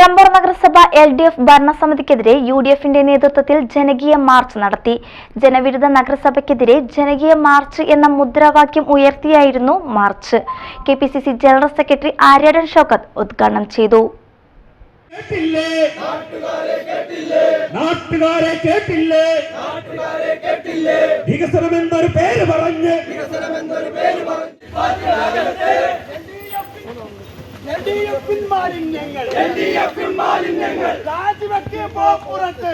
Nilambur നഗരസഭ L D F ഭരണസമിതിക്കെതിരെ U D എഫിന്റെ നേതൃത്വത്തിൽ ജനകീയ മാർച്ച് നടത്തി. ജനവിരുദ്ധ നഗരസഭയ്ക്കെതിരെ ജനകീയ മാർച്ച് എന്ന മുദ്രാവാക്യം ഉയർത്തിയായിരുന്നു march. K P C C general secretary Aryadan Shoukath ഉദ്ഘാടനം ചെയ്തു. വികസനം എന്നൊരു പേര് പോ പുറത്ത്.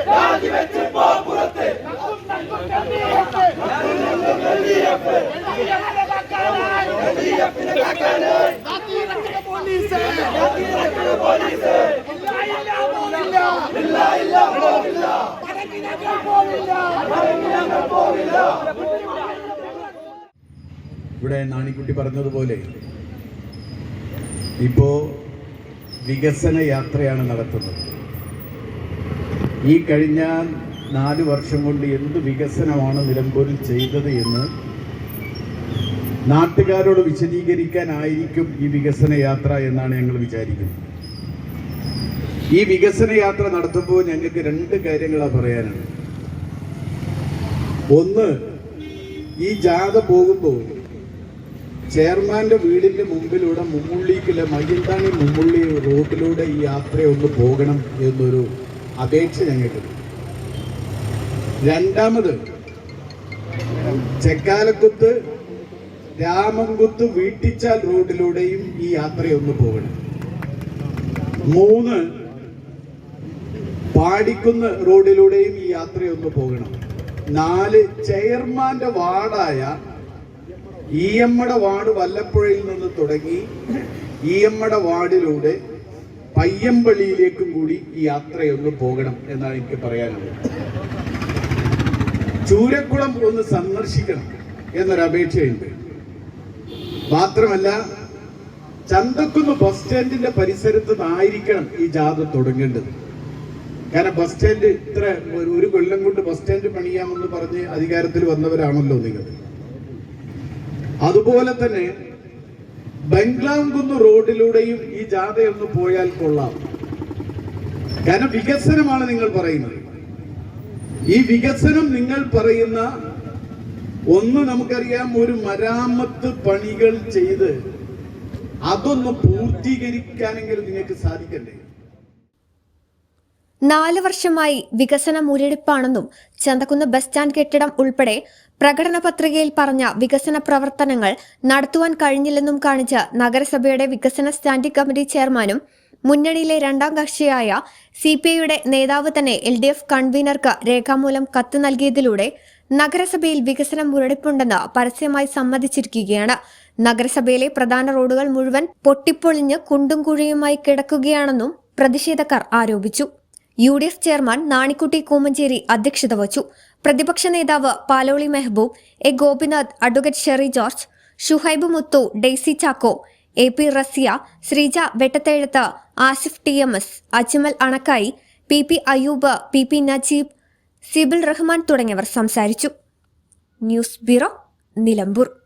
പോ പുറത്ത്. പോലീസ് പോലീസ് ഇല്ല ഇല്ല പോകില്ല പോകില്ല ഇവിടെ നാണിക്കുട്ടി പറഞ്ഞതുപോലെ ഇപ്പോ വികസന യാത്രയാണ് നടത്തുന്നത്. ഈ കഴിഞ്ഞ നാല് വർഷം കൊണ്ട് എന്ത് വികസനമാണ് നിലമ്പൂരിൽ ചെയ്തത് എന്ന് നാട്ടുകാരോട് വിശദീകരിക്കാനായിരിക്കും ഈ വികസന യാത്ര എന്നാണ് ഞങ്ങൾ വിചാരിക്കുന്നത്. ഈ വികസന യാത്ര നടത്തുമ്പോൾ ഞങ്ങൾക്ക് രണ്ട് കാര്യങ്ങളാണ് പറയാനാണ് ഒന്ന് ഈ ജാഥ പോകുമ്പോൾ ചെയർമാന്റെ വീടിന്റെ മുമ്പിലൂടെ മുമ്മുള്ളിക്കുള്ള മയ്യന്താണി മുമ്മുള്ളി റോഡിലൂടെ ഈ യാത്ര ഒന്ന് പോകണം എന്നൊരു അപേക്ഷ ഞങ്ങൾക്ക് രണ്ടാമത് ചെക്കാലക്കുത്ത് രാമൻകുത്ത് വീട്ടിച്ചാൽ റോഡിലൂടെയും ഈ യാത്രയൊന്ന് പോകണം. മൂന്ന് പാടിക്കുന്ന റോഡിലൂടെയും ഈ യാത്രയൊന്ന് പോകണം. നാല് ചെയർമാന്റെ വാർഡായ ഇ എമ്മയുടെ വാർഡ് വല്ലപ്പുഴയിൽ നിന്ന് തുടങ്ങി ഇ എമ്മയുടെ വാർഡിലൂടെ പയ്യമ്പള്ളിയിലേക്കും കൂടി ഈ യാത്രയൊന്ന് പോകണം എന്നാണ് എനിക്ക് പറയാനുള്ളത്. ചൂരക്കുളം ഒന്ന് സന്ദർശിക്കണം എന്നൊരു അപേക്ഷയുണ്ട്. മാത്രമല്ല ചന്തക്കുന്ന് ബസ് സ്റ്റാൻഡിന്റെ പരിസരത്ത് നിന്നായിരിക്കണം ഈ ജാഥ തുടങ്ങേണ്ടത്. കാരണം ബസ് സ്റ്റാൻഡ് ഇത്ര ഒരു കൊല്ലം കൊണ്ട് ബസ് സ്റ്റാൻഡ് പണിയാമെന്ന് പറഞ്ഞ് അധികാരത്തിൽ വന്നവരാണല്ലോ നിങ്ങൾ. അതുപോലെ തന്നെ ബംഗ്ലാംകുന്ന് റോഡിലൂടെയും ഈ ജാഥയൊന്ന് പോയാൽ കൊള്ളാം. കാരണം വികസനമാണ് നിങ്ങൾ പറയുന്നത്. ഈ വികസനം നിങ്ങൾ പറയുന്ന ഒന്ന് നമുക്കറിയാം ഒരു മരാമത്ത് പണികൾ ചെയ്ത് അതൊന്ന് പൂർത്തീകരിക്കാനെങ്കിലും നിങ്ങൾക്ക് സാധിക്കണ്ടേ? നാല് വർഷമായി വികസന മുരടിപ്പാണെന്നും ചന്തക്കുന്ന് ബസ് സ്റ്റാൻഡ് കെട്ടിടം ഉൾപ്പെടെ പ്രകടന പത്രികയിൽ പറഞ്ഞ വികസന പ്രവർത്തനങ്ങൾ നടത്തുവാൻ കഴിഞ്ഞില്ലെന്നും കാണിച്ച് നഗരസഭയുടെ വികസന സ്റ്റാൻഡിംഗ് കമ്മിറ്റി ചെയർമാനും മുന്നണിയിലെ രണ്ടാം കക്ഷിയായ സി പി ഐയുടെ നേതാവ് തന്നെ എൽ ഡി എഫ് കൺവീനർക്ക് രേഖാമൂലം കത്ത് നൽകിയതിലൂടെ നഗരസഭയിൽ വികസനം മുരടിപ്പുണ്ടെന്ന് പരസ്യമായി സമ്മതിച്ചിരിക്കുകയാണ്. നഗരസഭയിലെ പ്രധാന റോഡുകൾ മുഴുവൻ പൊട്ടിപ്പൊളിഞ്ഞ് കുണ്ടും കുഴിയുമായി കിടക്കുകയാണെന്നും പ്രതിഷേധക്കാർ ആരോപിച്ചു. U D F chairman Nanikutty Koomancheri അധ്യക്ഷത വച്ചു പ്രതിപക്ഷ നേതാവ് Paloli Mehaboob A. Gopinath advocate Sherry George Shuhaib Muthu Daisy Chacko A. P. Raziya Sreeja Vettathezhath Asif T M S Ajmal Anakkayi P. P. Ayoob P. P. Najeeb Sibil Rahman തുടങ്ങിയവർ സംസാരിച്ചു. News bureau Nilambur.